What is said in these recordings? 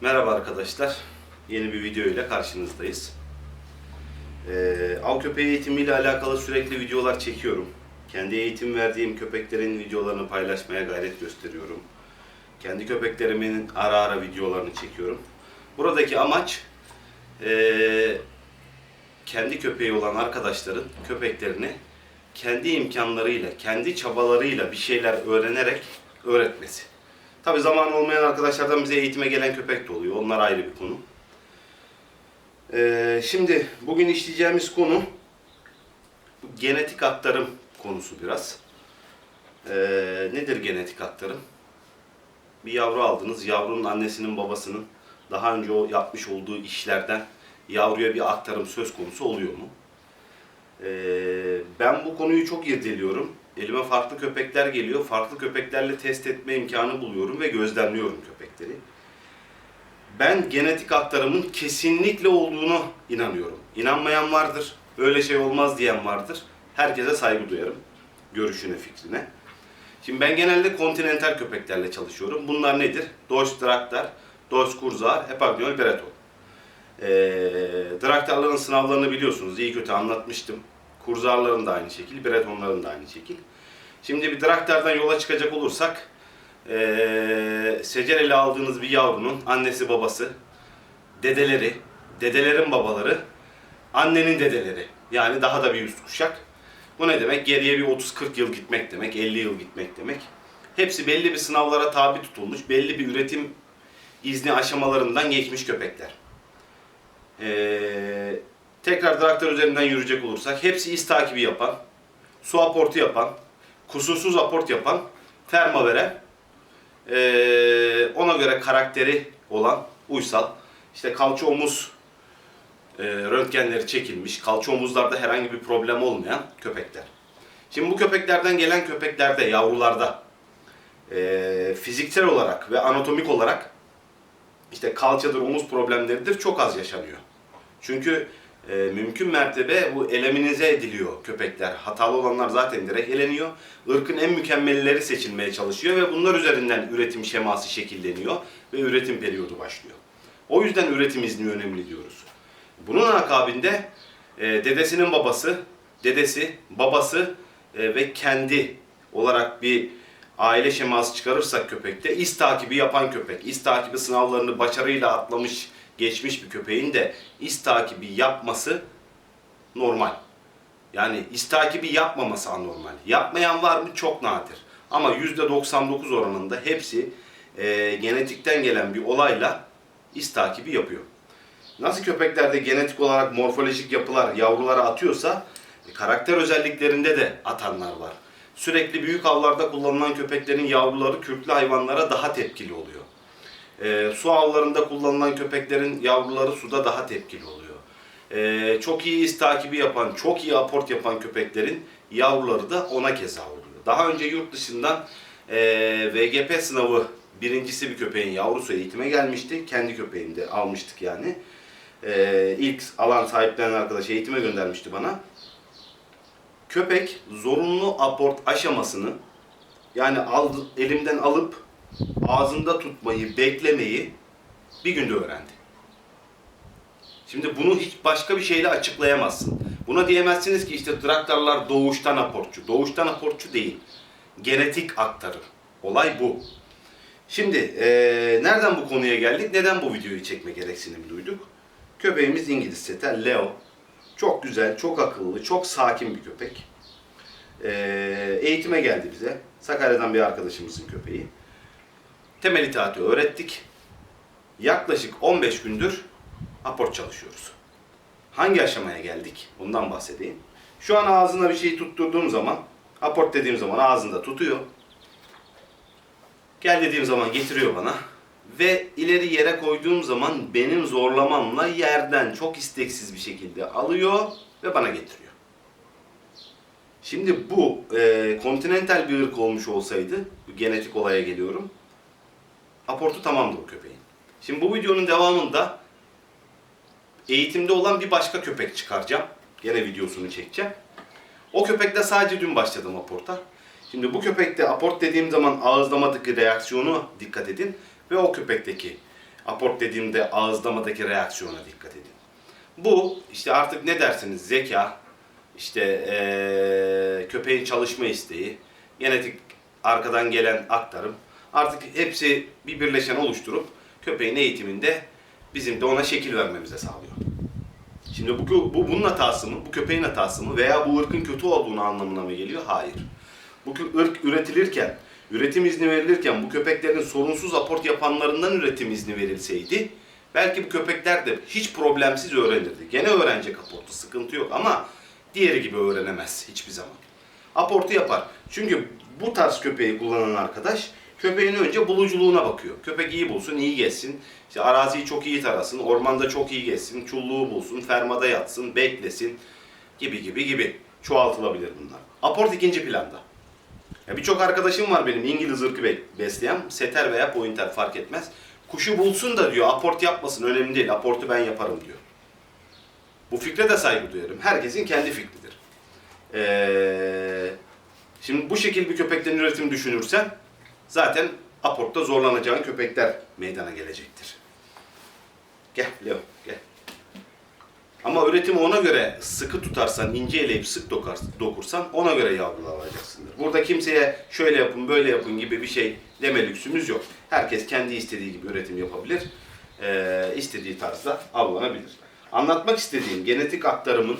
Merhaba arkadaşlar. Yeni bir video ile karşınızdayız. Ee, av köpeği eğitimiyle alakalı sürekli videolar çekiyorum. Kendi eğitim verdiğim köpeklerin videolarını paylaşmaya gayret gösteriyorum. Kendi köpeklerimin ara ara videolarını çekiyorum. Buradaki amaç ee, kendi köpeği olan arkadaşların köpeklerini kendi imkanlarıyla, kendi çabalarıyla bir şeyler öğrenerek öğretmesi. Tabi zaman olmayan arkadaşlardan bize eğitime gelen köpek de oluyor. Onlar ayrı bir konu. Ee, şimdi bugün işleyeceğimiz konu genetik aktarım konusu biraz. Ee, nedir genetik aktarım? Bir yavru aldınız. Yavrunun annesinin babasının daha önce o yapmış olduğu işlerden yavruya bir aktarım söz konusu oluyor mu? Ee, ben bu konuyu çok irdeliyorum. Elime farklı köpekler geliyor. Farklı köpeklerle test etme imkanı buluyorum ve gözlemliyorum köpekleri. Ben genetik aktarımın kesinlikle olduğunu inanıyorum. İnanmayan vardır. Öyle şey olmaz diyen vardır. Herkese saygı duyarım. Görüşüne, fikrine. Şimdi ben genelde kontinental köpeklerle çalışıyorum. Bunlar nedir? Deutsch Draktar, Deutsch Kurzar, Epagnol Breton. Ee, Draktarların sınavlarını biliyorsunuz. iyi kötü anlatmıştım. Kurzarların da aynı şekil, Bretonların da aynı şekil. Şimdi bir Draktar'dan yola çıkacak olursak, ee, secereli aldığınız bir yavrunun annesi babası, dedeleri, dedelerin babaları, annenin dedeleri. Yani daha da bir üst kuşak. Bu ne demek? Geriye bir 30-40 yıl gitmek demek, 50 yıl gitmek demek. Hepsi belli bir sınavlara tabi tutulmuş, belli bir üretim izni aşamalarından geçmiş köpekler. Ee, tekrar traktör üzerinden yürüyecek olursak hepsi iz takibi yapan, su aportu yapan, kusursuz aport yapan, ferma veren, ee, ona göre karakteri olan, uysal, işte kalça omuz e, röntgenleri çekilmiş, kalça omuzlarda herhangi bir problem olmayan köpekler. Şimdi bu köpeklerden gelen köpeklerde, yavrularda e, fiziksel olarak ve anatomik olarak işte kalçadır, omuz problemleridir çok az yaşanıyor. Çünkü e, mümkün mertebe bu eleminize ediliyor köpekler. Hatalı olanlar zaten direkt eleniyor. Irkın en mükemmelleri seçilmeye çalışıyor ve bunlar üzerinden üretim şeması şekilleniyor ve üretim periyodu başlıyor. O yüzden üretim izni önemli diyoruz. Bunun akabinde e, dedesinin babası, dedesi, babası e, ve kendi olarak bir aile şeması çıkarırsak köpekte iz takibi yapan köpek, iz takibi sınavlarını başarıyla atlamış, geçmiş bir köpeğin de iz takibi yapması normal. Yani iz takibi yapmaması anormal. Yapmayan var mı? Çok nadir. Ama %99 oranında hepsi e, genetikten gelen bir olayla iz takibi yapıyor. Nasıl köpeklerde genetik olarak morfolojik yapılar yavrulara atıyorsa e, karakter özelliklerinde de atanlar var. Sürekli büyük avlarda kullanılan köpeklerin yavruları kürklü hayvanlara daha tepkili oluyor. E, su avlarında kullanılan köpeklerin yavruları suda daha tepkili oluyor. E, çok iyi iz takibi yapan, çok iyi aport yapan köpeklerin yavruları da ona keza oluyor. Daha önce yurt dışından e, VGP sınavı birincisi bir köpeğin yavrusu eğitime gelmişti. Kendi köpeğini de almıştık yani. E, ilk alan sahiplenen arkadaş eğitime göndermişti bana. Köpek zorunlu aport aşamasını yani al, elimden alıp ağzında tutmayı, beklemeyi bir günde öğrendi. Şimdi bunu hiç başka bir şeyle açıklayamazsın. Buna diyemezsiniz ki işte traktarlar doğuştan aportçu. Doğuştan aportçu değil. Genetik aktarım. Olay bu. Şimdi eee, nereden bu konuya geldik? Neden bu videoyu çekme gereksinimi duyduk? Köpeğimiz İngiliz seter Leo. Çok güzel, çok akıllı, çok sakin bir köpek. Eee, eğitime geldi bize. Sakarya'dan bir arkadaşımızın köpeği. Temel itaati öğrettik. Yaklaşık 15 gündür aport çalışıyoruz. Hangi aşamaya geldik? Bundan bahsedeyim. Şu an ağzına bir şey tutturduğum zaman, aport dediğim zaman ağzında tutuyor. Gel dediğim zaman getiriyor bana. Ve ileri yere koyduğum zaman benim zorlamamla yerden çok isteksiz bir şekilde alıyor ve bana getiriyor. Şimdi bu e, kontinental bir ırk olmuş olsaydı, genetik olaya geliyorum. Aportu tamamdı bu köpeğin. Şimdi bu videonun devamında eğitimde olan bir başka köpek çıkaracağım. Gene videosunu çekeceğim. O köpekle sadece dün başladım aporta. Şimdi bu köpekte aport dediğim zaman ağızlamadaki reaksiyonu dikkat edin ve o köpekteki Aport dediğimde ağızlamadaki reaksiyona dikkat edin. Bu işte artık ne dersiniz zeka, işte eee, köpeğin çalışma isteği, genetik arkadan gelen aktarım. Artık hepsi bir birleşen oluşturup köpeğin eğitiminde bizim de ona şekil vermemize sağlıyor. Şimdi bu, bu bunun hatası mı, bu köpeğin hatası mı veya bu ırkın kötü olduğunu anlamına mı geliyor? Hayır. Bu ırk üretilirken, üretim izni verilirken bu köpeklerin sorunsuz aport yapanlarından üretim izni verilseydi belki bu köpekler de hiç problemsiz öğrenirdi. Gene öğrenecek aportu, sıkıntı yok ama diğeri gibi öğrenemez hiçbir zaman. Aportu yapar. Çünkü bu tarz köpeği kullanan arkadaş köpeğin önce buluculuğuna bakıyor. Köpek iyi bulsun, iyi gezsin. İşte araziyi çok iyi tarasın, ormanda çok iyi gezsin, çulluğu bulsun, fermada yatsın, beklesin gibi gibi gibi çoğaltılabilir bunlar. Aport ikinci planda. Birçok arkadaşım var benim İngiliz ırkı be- besleyen, seter veya pointer fark etmez. Kuşu bulsun da diyor, aport yapmasın önemli değil, aportu ben yaparım diyor. Bu fikre de saygı duyarım. Herkesin kendi fikridir. Ee, şimdi bu şekil bir köpeklerin üretimi düşünürsen zaten aportta zorlanacağın köpekler meydana gelecektir. Gel Leo gel. Ama üretimi ona göre sıkı tutarsan, ince eleyip sık dokursan ona göre yavrular alacaksındır. Burada kimseye şöyle yapın, böyle yapın gibi bir şey deme lüksümüz yok. Herkes kendi istediği gibi üretim yapabilir. Ee, istediği tarzda avlanabilir. Anlatmak istediğim genetik aktarımın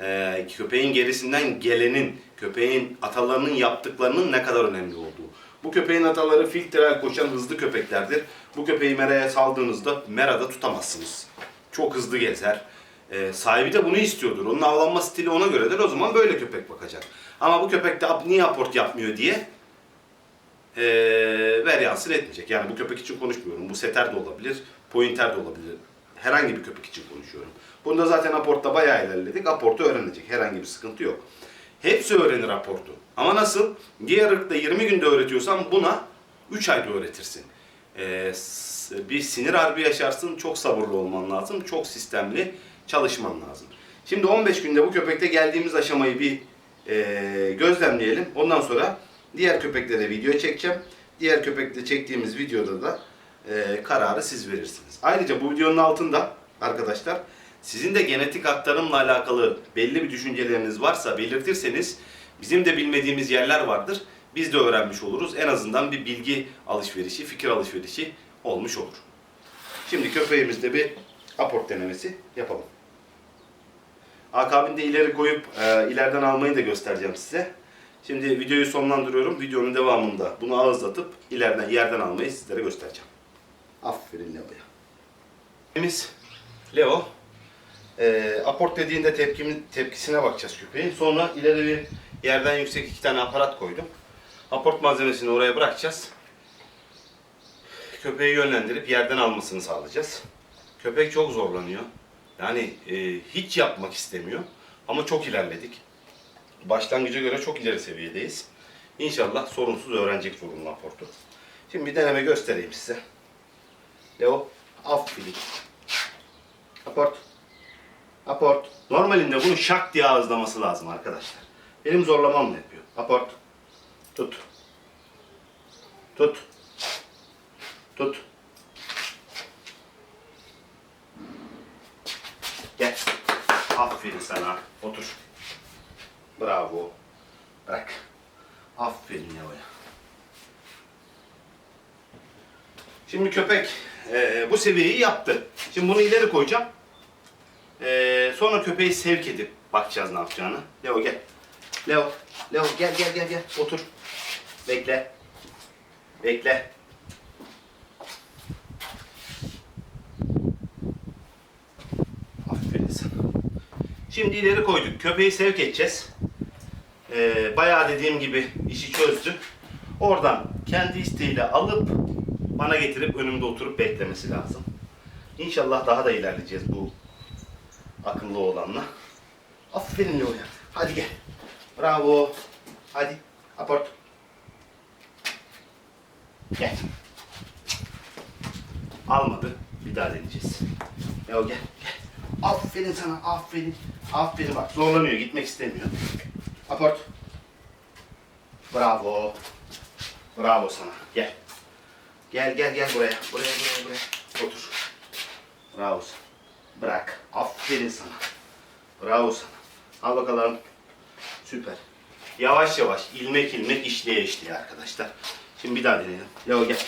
e, köpeğin gerisinden gelenin, köpeğin atalarının yaptıklarının ne kadar önemli olduğu. Bu köpeğin ataları filtrel koşan hızlı köpeklerdir. Bu köpeği meraya saldığınızda merada tutamazsınız. Çok hızlı gezer. Ee, sahibi de bunu istiyordur. Onun avlanma stili ona göredir. O zaman böyle köpek bakacak. Ama bu köpek de "Ab- niye aport yapmıyor diye ee, ver yansın etmeyecek. Yani bu köpek için konuşmuyorum. Bu seter de olabilir, pointer de olabilir. Herhangi bir köpek için konuşuyorum. Bunda zaten aportta bayağı ilerledik. Aportu öğrenecek. Herhangi bir sıkıntı yok. Hepsi öğrenir aportu. Ama nasıl? Diğer ırkta 20 günde öğretiyorsan buna 3 ayda öğretirsin. Ee, bir sinir harbi yaşarsın. Çok sabırlı olman lazım. Çok sistemli çalışman lazım. Şimdi 15 günde bu köpekte geldiğimiz aşamayı bir e, gözlemleyelim. Ondan sonra diğer köpeklere video çekeceğim. Diğer köpekle çektiğimiz videoda da e, kararı siz verirsiniz. Ayrıca bu videonun altında arkadaşlar sizin de genetik aktarımla alakalı belli bir düşünceleriniz varsa belirtirseniz bizim de bilmediğimiz yerler vardır. Biz de öğrenmiş oluruz. En azından bir bilgi alışverişi, fikir alışverişi olmuş olur. Şimdi köpeğimizde bir aport denemesi yapalım. Akabinde ileri koyup e, ileriden almayı da göstereceğim size. Şimdi videoyu sonlandırıyorum. Videonun devamında bunu ağızlatıp ileriden yerden almayı sizlere göstereceğim. Aferin Leo'ya. Temiz Leo. E, aport dediğinde tepkimin, tepkisine bakacağız köpeğin. Sonra ileri bir yerden yüksek iki tane aparat koydum. Aport malzemesini oraya bırakacağız. Köpeği yönlendirip yerden almasını sağlayacağız. Köpek çok zorlanıyor. Yani e, hiç yapmak istemiyor. Ama çok ilerledik. Başlangıca göre çok ileri seviyedeyiz. İnşallah sorunsuz öğrenecek zorunlu aportu. Şimdi bir deneme göstereyim size. Leo, aferin. Aport. Aport. Normalinde bunu şak diye ağızlaması lazım arkadaşlar. Benim zorlamamla yapıyor. Aport. Tut. Tut. Tut. Gel. Aferin sana. Otur. Bravo. Bırak. Aferin Leo'ya. Şimdi köpek eee, bu seviyeyi yaptı. Şimdi bunu ileri koyacağım. Eee, sonra köpeği sevk edip bakacağız ne yapacağını. Leo gel. Leo. Leo gel gel gel gel. Otur. Bekle. Bekle. Aferin sana. Şimdi ileri koyduk. Köpeği sevk edeceğiz. Ee, bayağı dediğim gibi işi çözdü. Oradan kendi isteğiyle alıp bana getirip önümde oturup beklemesi lazım. İnşallah daha da ilerleyeceğiz bu akıllı olanla. Aferin Leo'ya. Hadi gel. Bravo. Hadi. Aport. Gel. Almadı. Bir daha deneyeceğiz. Leo gel. Gel. Aferin sana. Aferin. Aferin bak. Zorlanıyor. Gitmek istemiyor. Aport. Bravo. Bravo sana. Gel. Gel gel gel buraya. Buraya buraya buraya. Otur. Bravo sana. Bırak. Aferin sana. Bravo sana. Al bakalım. Süper. Yavaş yavaş, ilmek ilmek işleye işleye arkadaşlar. Şimdi bir daha deneyelim. Yo gel.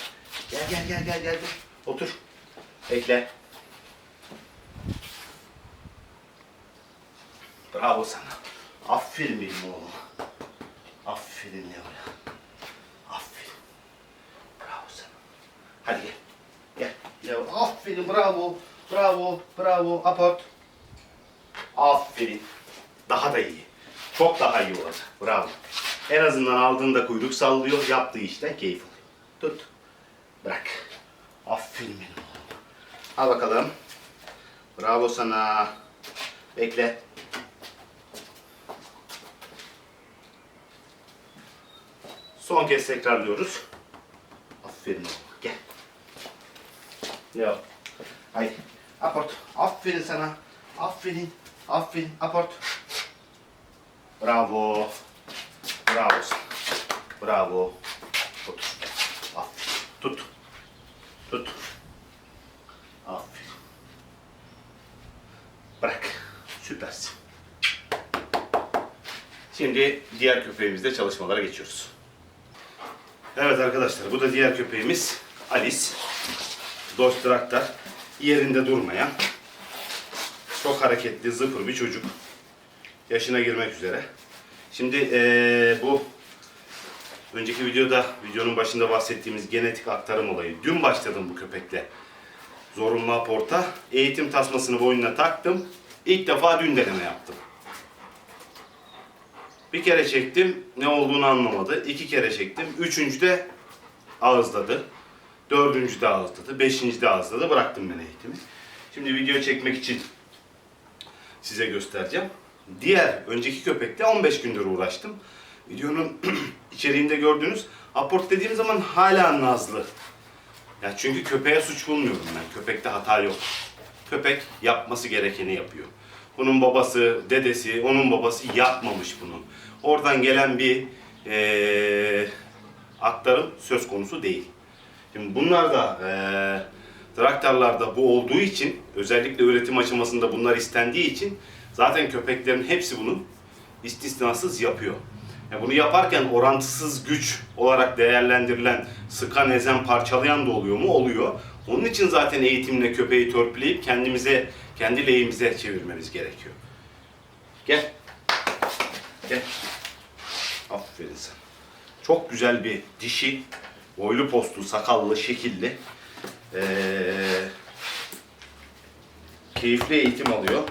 Gel gel gel gel gel. Otur. Bekle. Bravo sana. Aferin benim oğlum. Aferin Leo'ya. Aferin. Bravo sana. Hadi gel. Gel. Leo. Aferin bravo. Bravo. Bravo. Aport. Aferin. Daha da iyi. Çok daha iyi olacak. Bravo. En azından aldığında kuyruk sallıyor. Yaptığı işte keyif alıyor. Tut. Bırak. Aferin benim oğlum. Al bakalım. Bravo sana. Bekle. Son kez tekrarlıyoruz. Aferin oğlum. Gel. Leo. Haydi. Aport. Aferin sana. Aferin. Aferin. Aport. Bravo. Bravo. Bravo. Otur. Aferin. Tut. Tut. Aferin. Bırak. Süpersin. Şimdi diğer köpeğimizle çalışmalara geçiyoruz. Evet arkadaşlar bu da diğer köpeğimiz Alice. Dodge Traktor. Yerinde durmayan. Çok hareketli, zıpır bir çocuk. Yaşına girmek üzere. Şimdi eee, bu önceki videoda, videonun başında bahsettiğimiz genetik aktarım olayı. Dün başladım bu köpekle. Zorunlu aporta. Eğitim tasmasını boynuna taktım. İlk defa dün deneme yaptım. Bir kere çektim, ne olduğunu anlamadı. İki kere çektim, üçüncü de ağızladı. Dördüncü de ağızladı, beşinci de ağızladı. Bıraktım ben eğitimi. Şimdi video çekmek için size göstereceğim. Diğer önceki köpekte 15 gündür uğraştım. Videonun içeriğinde gördüğünüz aport dediğim zaman hala nazlı. Ya çünkü köpeğe suç bulmuyorum ben. Köpekte hata yok. Köpek yapması gerekeni yapıyor. Bunun babası, dedesi, onun babası yapmamış bunu. Oradan gelen bir eee, aktarım söz konusu değil. Şimdi bunlar da eee traktörlerde bu olduğu için, özellikle üretim aşamasında bunlar istendiği için zaten köpeklerin hepsi bunu istisnasız yapıyor. Ya bunu yaparken orantısız güç olarak değerlendirilen, sıkan, ezen, parçalayan da oluyor mu? Oluyor. Onun için zaten eğitimle köpeği törpüleyip kendimize, kendi lehimize çevirmemiz gerekiyor. Gel. Gel. Aferin sana. Çok güzel bir dişi, boylu postlu, sakallı, şekilli. Ee, keyifli eğitim alıyor.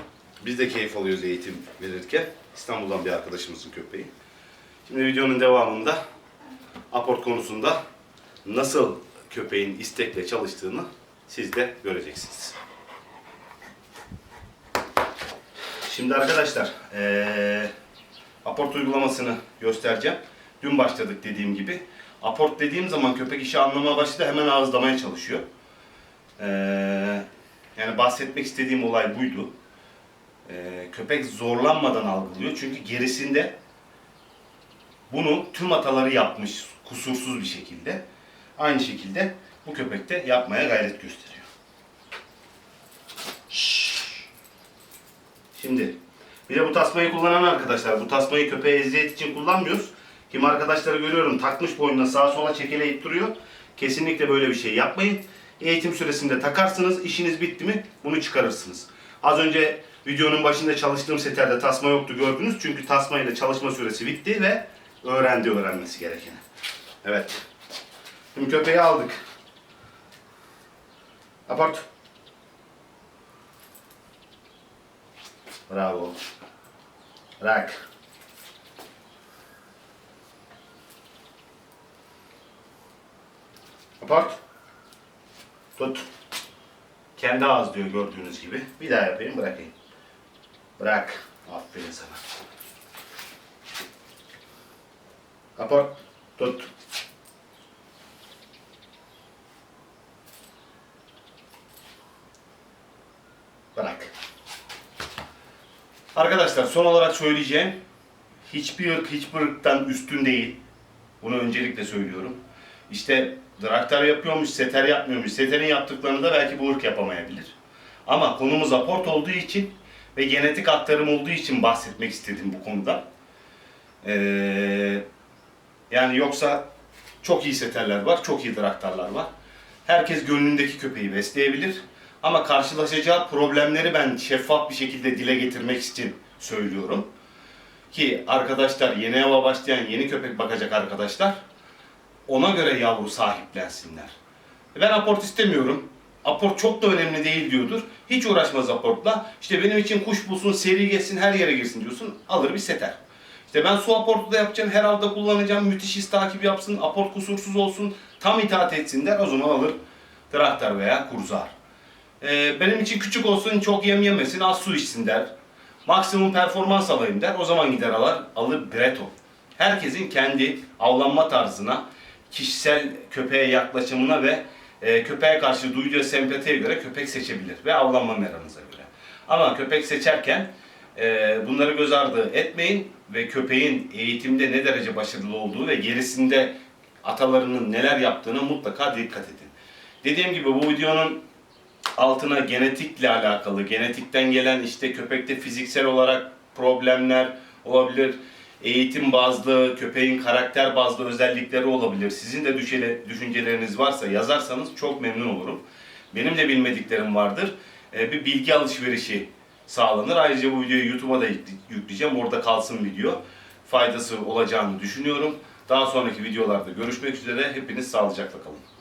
Biz de keyif alıyoruz eğitim verirken. İstanbul'dan bir arkadaşımızın köpeği. Şimdi videonun devamında aport konusunda nasıl köpeğin istekle çalıştığını siz de göreceksiniz. Şimdi arkadaşlar eee aport uygulamasını göstereceğim. Dün başladık dediğim gibi. Aport dediğim zaman köpek işi anlamaya başladı hemen ağızlamaya çalışıyor. Eee, yani bahsetmek istediğim olay buydu. Eee, köpek zorlanmadan algılıyor çünkü gerisinde bunu tüm ataları yapmış kusursuz bir şekilde. Aynı şekilde bu köpek de yapmaya gayret gösteriyor. Şimdi bir de bu tasmayı kullanan arkadaşlar, bu tasmayı köpeğe eziyet için kullanmıyoruz. Kim arkadaşları görüyorum takmış boynuna sağa sola çekeleyip duruyor. Kesinlikle böyle bir şey yapmayın. Eğitim süresinde takarsınız, işiniz bitti mi bunu çıkarırsınız. Az önce videonun başında çalıştığım seterde tasma yoktu gördünüz. Çünkü tasmayla çalışma süresi bitti ve öğrendi öğrenmesi gerekeni. Evet. Şimdi köpeği aldık. Apart. Bravo. Bırak. Apart. Tut. Kendi ağız diyor gördüğünüz gibi. Bir daha yapayım bırakayım. Bırak. Aferin sana. Apart. Tut. Bırak. Arkadaşlar son olarak söyleyeceğim. Hiçbir ırk hiçbir ırktan üstün değil. Bunu öncelikle söylüyorum. İşte Draktar yapıyormuş, Seter yapmıyormuş. Seter'in yaptıklarını da belki bu ırk yapamayabilir. Ama konumuz aport olduğu için ve genetik aktarım olduğu için bahsetmek istedim bu konuda. Ee, yani yoksa çok iyi seterler var, çok iyi draktarlar var. Herkes gönlündeki köpeği besleyebilir. Ama karşılaşacağı problemleri ben şeffaf bir şekilde dile getirmek için söylüyorum. Ki arkadaşlar yeni eva başlayan yeni köpek bakacak arkadaşlar ona göre yavru sahiplensinler. Ben aport istemiyorum. Aport çok da önemli değil diyordur. Hiç uğraşmaz aportla. İşte benim için kuş bulsun, seri geçsin, her yere girsin diyorsun. Alır bir seter. İşte ben su aportu da yapacağım, her avda kullanacağım, müthiş iz takibi yapsın, aport kusursuz olsun, tam itaat etsin der. O zaman alır Draktar veya Kurzar. Ee, benim için küçük olsun, çok yem yemesin, az su içsin der. Maksimum performans alayım der. O zaman gider alır, alır Breton. Herkesin kendi avlanma tarzına, kişisel köpeğe yaklaşımına ve e, köpeğe karşı duyduğu sempatiye göre köpek seçebilir ve avlanma meranıza göre. Ama köpek seçerken e, bunları göz ardı etmeyin ve köpeğin eğitimde ne derece başarılı olduğu ve gerisinde atalarının neler yaptığına mutlaka dikkat edin. Dediğim gibi bu videonun altına genetikle alakalı, genetikten gelen işte köpekte fiziksel olarak problemler olabilir. Eğitim bazlı, köpeğin karakter bazlı özellikleri olabilir. Sizin de düşünceleriniz varsa yazarsanız çok memnun olurum. Benim de bilmediklerim vardır. Ee, bir bilgi alışverişi sağlanır. Ayrıca bu videoyu YouTube'a da yükle- yükleyeceğim. Orada kalsın video. Faydası olacağını düşünüyorum. Daha sonraki videolarda görüşmek üzere. Hepiniz sağlıcakla kalın.